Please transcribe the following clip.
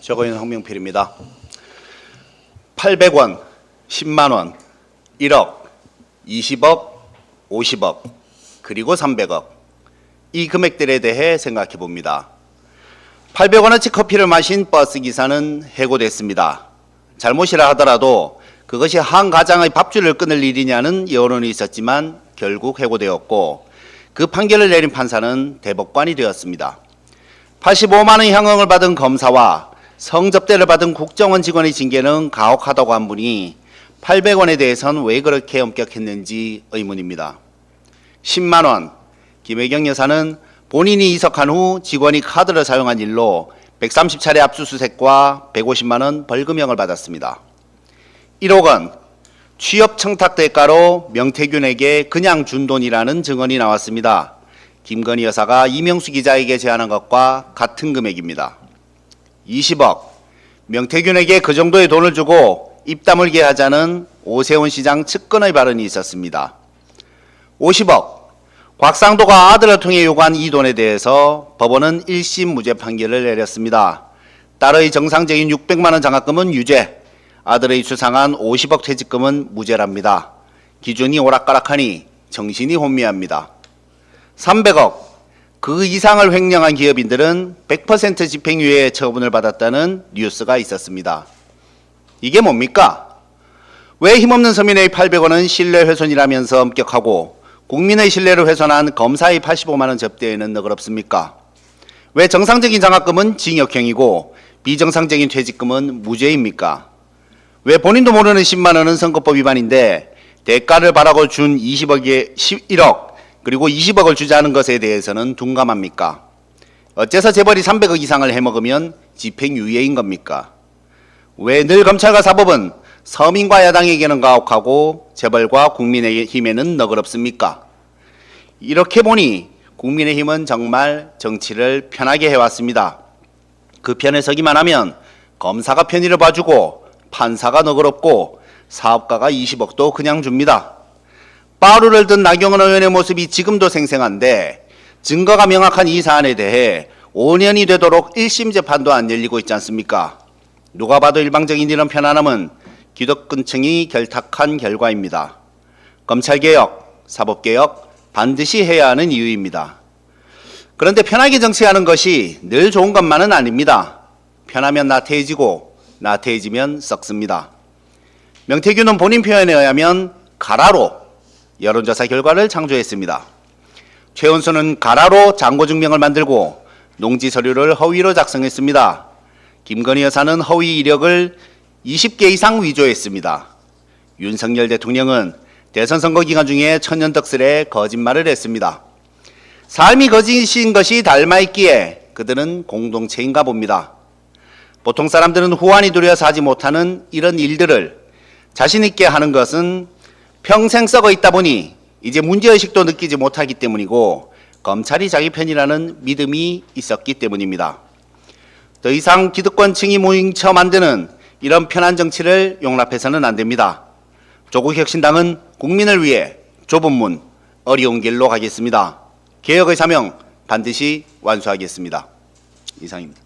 저거인 황명필입니다. 800원, 10만 원, 1억, 20억, 50억, 그리고 300억. 이 금액들에 대해 생각해 봅니다. 800원어치 커피를 마신 버스 기사는 해고됐습니다. 잘못이라 하더라도 그것이 한 가장의 밥줄을 끊을 일이냐는 여론이 있었지만 결국 해고되었고 그 판결을 내린 판사는 대법관이 되었습니다. 85만 원 형응을 받은 검사와 성접대를 받은 국정원 직원의 징계는 가혹하다고 한 분이 800원에 대해선 왜 그렇게 엄격했는지 의문입니다. 10만 원 김혜경 여사는 본인이 이석한 후 직원이 카드를 사용한 일로 130차례 압수수색과 150만 원 벌금형을 받았습니다. 1억 원 취업 청탁 대가로 명태균에게 그냥 준 돈이라는 증언이 나왔습니다. 김건희 여사가 이명수 기자에게 제안한 것과 같은 금액입니다. 20억 명태균에게 그 정도의 돈을 주고 입 다물게 하자는 오세훈 시장 측근의 발언이 있었습니다. 50억 곽상도가 아들을 통해 요구한 이 돈에 대해서 법원은 1심 무죄 판결을 내렸습니다. 딸의 정상적인 600만 원 장학금은 유죄, 아들의 수상한 50억 퇴직금은 무죄랍니다. 기준이 오락가락하니 정신이 혼미합니다. 300억 그 이상을 횡령한 기업인들은 100% 집행유예 처분을 받았다는 뉴스가 있었습니다. 이게 뭡니까? 왜 힘없는 서민의 800원은 신뢰훼손이라면서 엄격하고 국민의 신뢰를 훼손한 검사의 85만 원 접대에는 너그럽습니까? 왜 정상적인 장학금은 징역형이고 비정상적인 퇴직금은 무죄입니까? 왜 본인도 모르는 10만 원은 선거법 위반인데 대가를 바라고 준 20억에 11억 그리고 20억을 주자는 것에 대해서는 둔감합니까? 어째서 재벌이 300억 이상을 해먹으면 집행유예인 겁니까? 왜 늘 검찰과 사법은 서민과 야당에게는 가혹하고 재벌과 국민의힘에는 너그럽습니까? 이렇게 보니 국민의힘은 정말 정치를 편하게 해왔습니다. 그 편에 서기만 하면 검사가 편의를 봐주고 판사가 너그럽고 사업가가 20억도 그냥 줍니다. 빠루를 든 나경원 의원의 모습이 지금도 생생한데 증거가 명확한 이 사안에 대해 5년이 되도록 1심 재판도 안 열리고 있지 않습니까? 누가 봐도 일방적인 이런 편안함은 기득권층이 결탁한 결과입니다. 검찰개혁, 사법개혁 반드시 해야 하는 이유입니다. 그런데 편하게 정치하는 것이 늘 좋은 것만은 아닙니다. 편하면 나태해지고 나태해지면 썩습니다. 명태균은 본인 표현에 의하면 가라로 여론조사 결과를 창조했습니다. 최은수는 가라로 장고 증명을 만들고 농지 서류를 허위로 작성했습니다. 김건희 여사는 허위 이력을 20개 이상 위조했습니다. 윤석열 대통령은 대선 선거 기간 중에 천연덕스레 거짓말을 했습니다. 삶이 거짓인 것이 닮아있기에 그들은 공동체인가 봅니다. 보통 사람들은 후환이 두려워서 하지 못하는 이런 일들을 자신있게 하는 것은 평생 썩어 있다 보니 이제 문제의식도 느끼지 못하기 때문이고 검찰이 자기 편이라는 믿음이 있었기 때문입니다. 더 이상 기득권층이 모임쳐 만드는 이런 편한 정치를 용납해서는 안 됩니다. 조국혁신당은 국민을 위해 좁은 문, 어려운 길로 가겠습니다. 개혁의 사명 반드시 완수하겠습니다. 이상입니다.